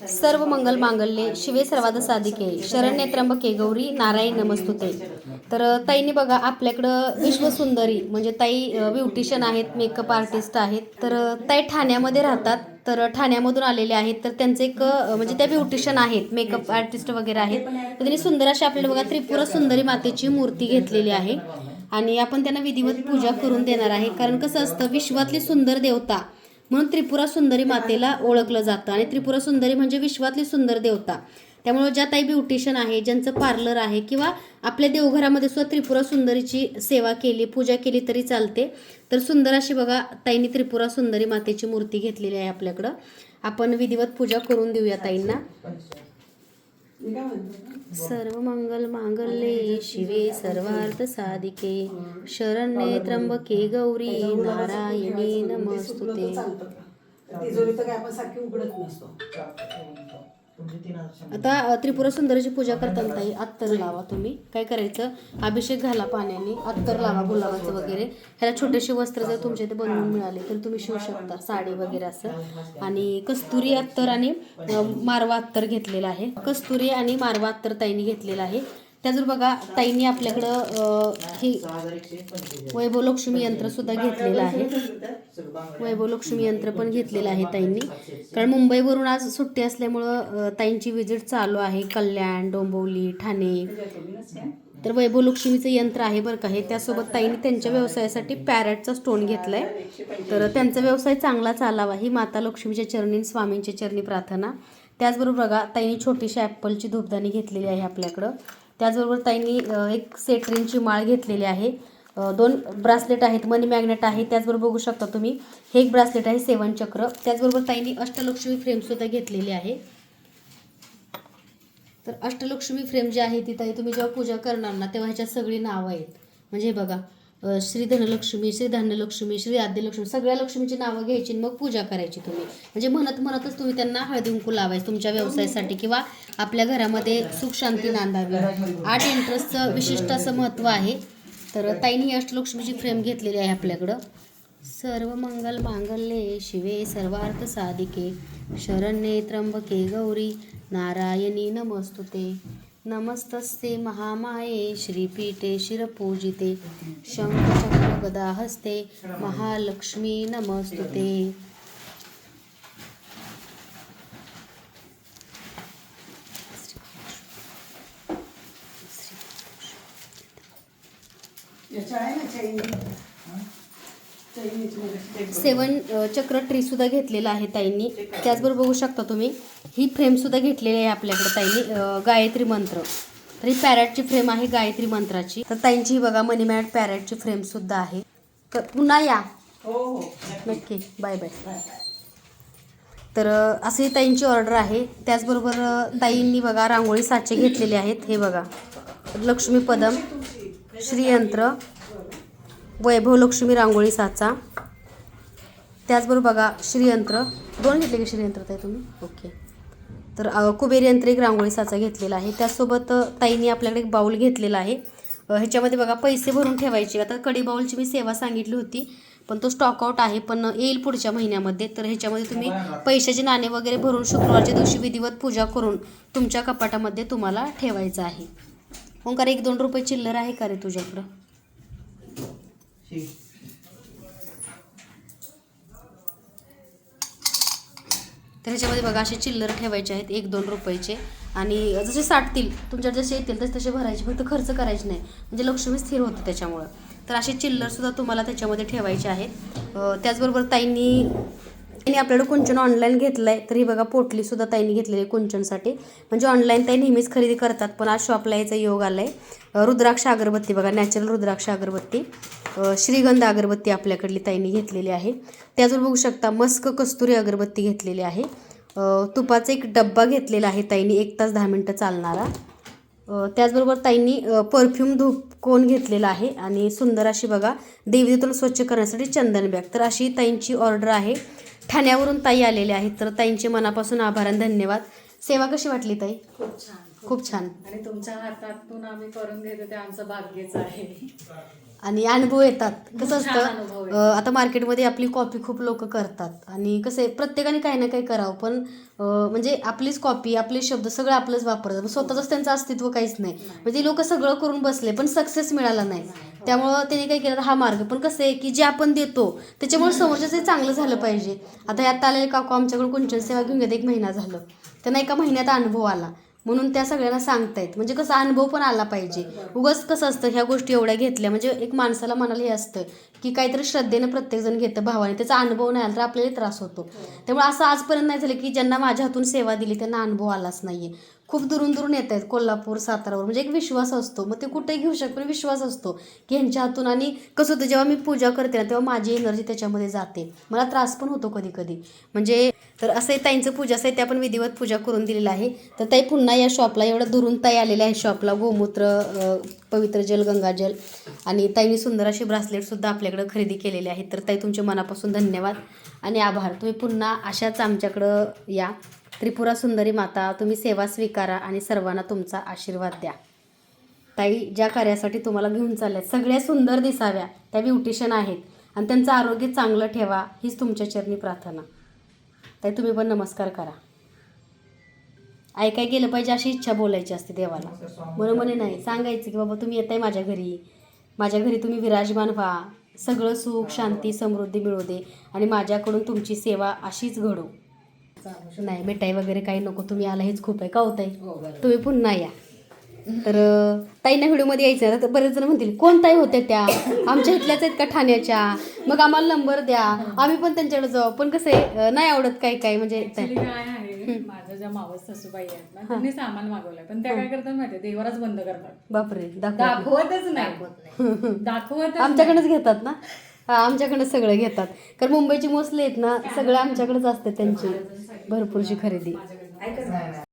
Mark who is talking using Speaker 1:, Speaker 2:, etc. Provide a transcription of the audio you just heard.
Speaker 1: सर्व मंगल मांगल्ये शिवे सर्वाद साधिके. शरण्य त्र्यंबके गौरी नारायण नमस्तुते. तर ताईने ताईंनी बघा आपल्याकडं विश्वसुंदरी म्हणजे ताई ब्युटिशियन आहेत मेकअप आर्टिस्ट आहेत. तर ताई ठाण्यामध्ये राहतात. तर ठाण्यामधून आलेले आहेत. तर त्यांचे एक म्हणजे त्या ब्युटिशियन आहेत मेकअप आर्टिस्ट वगैरे आहेत. तर त्यांनी सुंदर अशी आपल्याला बघा त्रिपुरा सुंदरी मातेची मूर्ती घेतलेली आहे. आणि आपण त्यांना विधिवत पूजा करून देणार आहे. कारण कसं असतं विश्वातली सुंदर देवता म्हणून त्रिपुरा सुंदरी मातेला ओळखलं जातं. आणि त्रिपुरा सुंदरी म्हणजे विश्वातली सुंदर देवता. त्यामुळे ज्या ताई ब्युटिशियन आहे ज्यांचं पार्लर आहे किंवा आपल्या देवघरामध्ये सुद्धा त्रिपुरा सुंदरीची सेवा केली पूजा केली तरी चालते. तर सुंदर अशी बघा ताईंनी त्रिपुरा सुंदरी मातेची मूर्ती घेतलेली आहे आपल्याकडं. आपण विधिवत पूजा करून देऊया ताईंना. सर्व मंगल मांगल्ये शिवे सर्वार्थ साधिके शरण्ये त्र्यंबके गौरी नारायणी नमस्तुते.
Speaker 2: तिजोरी तर काय आपण सारखी उघडत नसतो.
Speaker 1: आता त्रिपुरा सुंदरीची पूजा करताना ताई? अत्तर लावा तुम्ही. काय करायचं? अभिषेक घाला पाण्याने अत्तर लावा गुलाबाचं वगैरे. ह्याला छोटेसे वस्त्र जर तुमच्या इथे बनवून मिळाले तर तुम्ही शिवू शकता. साडी वगैरे असं. आणि कस्तुरी अत्तर आणि मारवा अत्तर घेतलेलं आहे. कस्तुरी आणि मारवा अत्तर ताईने घेतलेलं आहे. त्याचबरोबर बघा ताईंनी आपल्याकडं ही वैभव लक्ष्मी यंत्र सुद्धा घेतलेलं आहे. वैभव लक्ष्मी यंत्र पण घेतलेलं आहे ताईंनी. कारण मुंबईवरून आज सुट्टी असल्यामुळं ताईंची विजिट चालू आहे. कल्याण डोंबिवली ठाणे. तर वैभव लक्ष्मीचं यंत्र आहे बरं का. हे त्यासोबत ताईंनी त्यांच्या व्यवसायासाठी पॅरेटचा स्टोन घेतलाय. तर त्यांचा व्यवसाय चांगला चालावा ही माता लक्ष्मीच्या चरणी स्वामींच्या चरणी प्रार्थना. त्याचबरोबर बघा ताईंनी छोटीशी ॲपलची धूपदाणी घेतलेली आहे आपल्याकडं. त्याचबरोबर ताईंनी एक सेटरिंगची माळ घेतलेली आहे. दोन ब्रासलेट आहेत मनी मॅग्नेट आहे. त्याचबरोबर बघू शकता तुम्ही हे एक ब्रासलेट आहे सेवन चक्र. त्याचबरोबर ताईंनी अष्टलक्ष्मी फ्रेमसुद्धा घेतलेली आहे. तर अष्टलक्ष्मी फ्रेम जी आहे ती ताई तुम्ही जेव्हा पूजा करणार ना तेव्हा ह्याच्यात सगळी नावं आहेत. म्हणजे हे बघा श्री धनलक्ष्मी श्री धान्यलक्ष्मी श्री आद्यलक्ष्मी सगळ्या लक्ष्मीची नावं घ्यायची आणि मग पूजा करायची तुम्ही. म्हणजे म्हणत म्हणतच तुम्ही त्यांना हळदी कुंकू लावायचं तुमच्या व्यवसायासाठी किंवा आपल्या घरामध्ये सुख शांती नांदावी. आर्ट इंटरेस्टचं विशिष्ट असं महत्त्व आहे. तर ताईनी अष्टलक्ष्मीची फ्रेम घेतलेली आहे आपल्याकडं. सर्व मंगल मांगल्ये शिवे सर्वार्थ साधिके. शरण्ये त्र्यंबके गौरी. नारायणी नमस्तुते. नमस्तस्ते महामाये श्रीपीठे शिरपूजिते शङ्खचक्रगदाहस्ते महालक्ष्मी नमस्तुते।
Speaker 2: याच्या आहे ना
Speaker 1: सेवन चक्र ट्री सुद्धा घेतलेला आहे ताईंनी. त्याचबरोबर बघू शकता तुम्ही ही फ्रेम सुद्धा घेतलेली आहे आपल्याकडे ताईंनी गायत्री मंत्र. तर ही पॅरेटची फ्रेम आहे गायत्री मंत्राची. तर ताईंची ही बघा मनी मॅट पॅरेटची फ्रेम सुद्धा आहे. तर पुन्हा या.
Speaker 2: हो हो
Speaker 1: नक्की. Bye bye. तर अ, अशी ताईंची ऑर्डर आहे. त्याचबरोबर ताईंनी बघा रांगोळी साचे घेतलेले आहेत. हे बघा. लक्ष्मी पदम श्रीयंत्र वैभव लक्ष्मी रांगोळी साचा. त्याचबरोबर बघा श्रीयंत्र. दोन घेतले की श्रीयंत्र ताई तुम्ही? ओके. तर कुबेर यंत्र एक रांगोळी साचा घेतलेला आहे. त्यासोबत ताईंनी आपल्याकडे एक बाऊल घेतलेला आहे. ह्याच्यामध्ये बघा पैसे भरून ठेवायचे. आता कडी बाऊलची मी सेवा सांगितली होती पण तो स्टॉकआउट आहे पण येईल पुढच्या महिन्यामध्ये. तर ह्याच्यामध्ये तुम्ही पैशाचे नाणे वगैरे भरून शुक्रवारच्या दिवशी विधिवत पूजा करून तुमच्या कपाटामध्ये तुम्हाला ठेवायचं आहे. ओंकार एक दोन रुपये चिल्लर आहे का रे तुझ्याकडं? तर ह्याच्यामध्ये बघा असे चिल्लर ठेवायचे आहेत एक दोन रुपयाचे. आणि जसे साठतील तुमच्या जसे येतील तसे तसे भरायचे फक्त खर्च करायचे नाही. म्हणजे लक्ष्मी स्थिर होतं त्याच्यामुळं. तर असे चिल्लरसुद्धा तुम्हाला त्याच्यामध्ये ठेवायचे आहेत. त्याचबरोबर ताईंनी ताईंनी आपल्याला कुंचन ऑनलाईन घेतलं आहे तर ही बघा पोटलीसुद्धा ताईंनी घेतलेली आहे कुंचनसाठी. म्हणजे ऑनलाईन ताई नेहमीच खरेदी करतात पण आज शॉपला यायचा योग आला आहे रुद्राक्ष अगरबत्ती बघा नॅचरल रुद्राक्ष अगरबत्ती. श्रीगंध अगरबत्ती आपल्याकडली ताईंनी घेतलेली आहे. त्याचवर बघू शकता मस्क कस्तुरी अगरबत्ती घेतलेली आहे. तुपाचा एक डब्बा घेतलेला आहे ताईंनी एक तास दहा मिनटं चालणारा. त्याचबरोबर ताईंनी परफ्यूम धूप कोण घेतलेला आहे आणि सुंदर अशी बघा देवीतून स्वच्छ करण्यासाठी चंदन बॅग तर अशी ताईंची ऑर्डर आहे. ठाण्यावरून ताई आलेल्या आहेत. तर ताईंचे मनापासून आभार आणि धन्यवाद. सेवा कशी वाटली ताई?
Speaker 3: खूप छान.
Speaker 1: खूप छान.
Speaker 3: आणि तुमच्या हातातून आम्ही करून घेतो ते आमचं भाग्यच आहे.
Speaker 1: आणि अनुभव येतात. कसं असतं आता मार्केटमध्ये आपली कॉपी खूप लोक करतात. आणि कसं आहे प्रत्येकाने काही ना काही करावं पण म्हणजे आपलीच कॉपी आपले शब्द सगळं आपलंच वापरतात. स्वतःच त्यांचं अस्तित्व काहीच नाही. म्हणजे लोक सगळं करून बसले पण सक्सेस मिळाला नाही. त्यामुळं त्यांनी काय केलं हा मार्ग. पण कसं आहे की जे आपण देतो त्याच्यामुळे समोरच्याचं चांगलं झालं पाहिजे. आता यात आलेले काकू आमच्याकडून कुंचन सेवा घेऊन घेत एक महिना झालं. त्यांना एका महिन्यात अनुभव आला. म्हणून त्या सगळ्यांना सांगतायत. म्हणजे कसं अनुभव पण आला पाहिजे. उगाच कसं असतं ह्या गोष्टी एवढ्या घेतल्या म्हणजे एक माणसाला मनाला हे असतं की काहीतरी श्रद्धेनं प्रत्येकजण घेतं भावाने. त्याचा अनुभव नाही आला तर आपल्याला त्रास होतो. त्यामुळे असं आजपर्यंत नाही झालं की ज्यांना माझ्या हातून सेवा दिली त्यांना अनुभव आलाच नाहीये. खूप दुरून दुरून येत आहेत कोल्हापूर सातारावर. म्हणजे एक विश्वास असतो. मग ते कुठेही घेऊ शकतो? पण विश्वास असतो की ह्यांच्या हातून आणि कसं होतं जेव्हा मी पूजा करते ना तेव्हा माझी एनर्जी त्याच्यामध्ये जाते. मला त्रास पण होतो कधी कधी म्हणजे तर असं आहे ताईंचं पूजा असं आहे त्या आपण विधिवत पूजा करून दिलेलं आहे. तर ताई पुन्हा या शॉपला एवढं दुरून ताई आलेल्या आहे शॉपला गोमूत्र पवित्र जल गंगाजल आणि ताईंनी सुंदर अशी ब्रासलेटसुद्धा आपल्याकडं खरेदी केलेले आहेत तर ताई तुमचे मनापासून धन्यवाद आणि आभार. तुम्ही पुन्हा अशाच आमच्याकडं या. त्रिपुरा सुंदरी माता तुम्ही सेवा स्वीकारा आणि सर्वांना तुमचा आशीर्वाद द्या. ताई ज्या कार्यासाठी तुम्हाला घेऊन चालल्यात सगळ्या सुंदर दिसाव्या त्या ब्युटिशियन आहेत आणि त्यांचं आरोग्य चांगलं ठेवा हीच तुमच्या चरणी प्रार्थना. ताई तुम्ही पण नमस्कार करा. ऐकाय गेलं पाहिजे अशी इच्छा बोलायची असते देवाला. म्हणून म्हणे नाही सांगायचं की बाबा तुम्ही येत आहे माझ्या घरी. माझ्या घरी तुम्ही विराजमान व्हा. सगळं सुख शांती समृद्धी मिळू दे आणि माझ्याकडून तुमची सेवा अशीच घडू. नाही मिठाई वगैरे काही नको तुम्ही आला हेच खूप आहे का हो ताई तुम्ही पुन्हा या. तर ताईंना व्हिडिओमध्ये यायचं आहे. आता बरेच जण म्हणतील कोण ताई होत्या त्या? आमच्या इथल्याच आहेत का ठाण्याच्या? मग आम्हाला नंबर द्या. आम्ही पण त्यांच्याकडे जाऊ. पण कसं आहे नाही आवडत काही काही म्हणजे
Speaker 3: आहे माझ्या ज्या मावस सासूबाई आहेत ना त्यांनी सामान मागवलंय. पण त्या काय करतात माहितीये देवरच बंद करतात.
Speaker 1: बापरे दाखवा
Speaker 3: दाखवतच नाही. दाखवत
Speaker 1: आमच्याकडेच घेतात ना. हा आमच्याकडं सगळं घेतात. कारण मुंबईची मोस्टली आहेत ना सगळं आमच्याकडेच असते त्यांची भरपूरशी खरेदी.